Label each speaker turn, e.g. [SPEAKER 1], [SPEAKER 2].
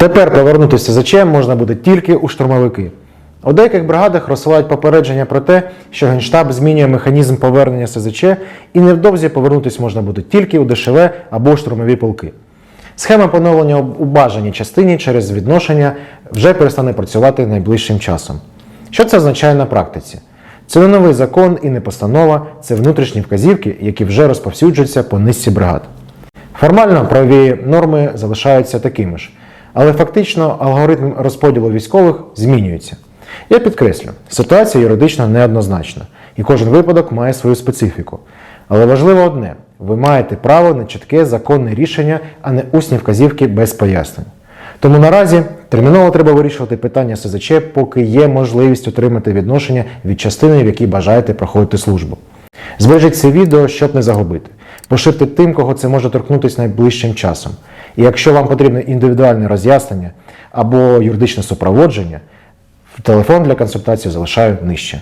[SPEAKER 1] Тепер повернутися СЗЧ можна буде тільки у штурмовики. У деяких бригадах розсилають попередження про те, що Генштаб змінює механізм повернення СЗЧ і невдовзі повернутися можна буде тільки у ДШВ або штурмові полки. Схема поновлення у бажаній частині через відношення вже перестане працювати найближчим часом. Що це означає на практиці? Це не новий закон і не постанова, це внутрішні вказівки, які вже розповсюджуються по низці бригад. Формально правові норми залишаються такими ж, але фактично алгоритм розподілу військових змінюється. Я підкреслю, ситуація юридично неоднозначна, і кожен випадок має свою специфіку. Але важливо одне: ви маєте право на чітке законне рішення, а не усні вказівки без пояснень. Тому наразі терміново треба вирішувати питання СЗЧ, поки є можливість отримати відношення від частини, в якій бажаєте проходити службу. Збережіть це відео, щоб не загубити. Поширте тим, кого це може торкнутися найближчим часом. І якщо вам потрібне індивідуальне роз'яснення або юридичне супроводження, телефон для консультації залишаю нижче.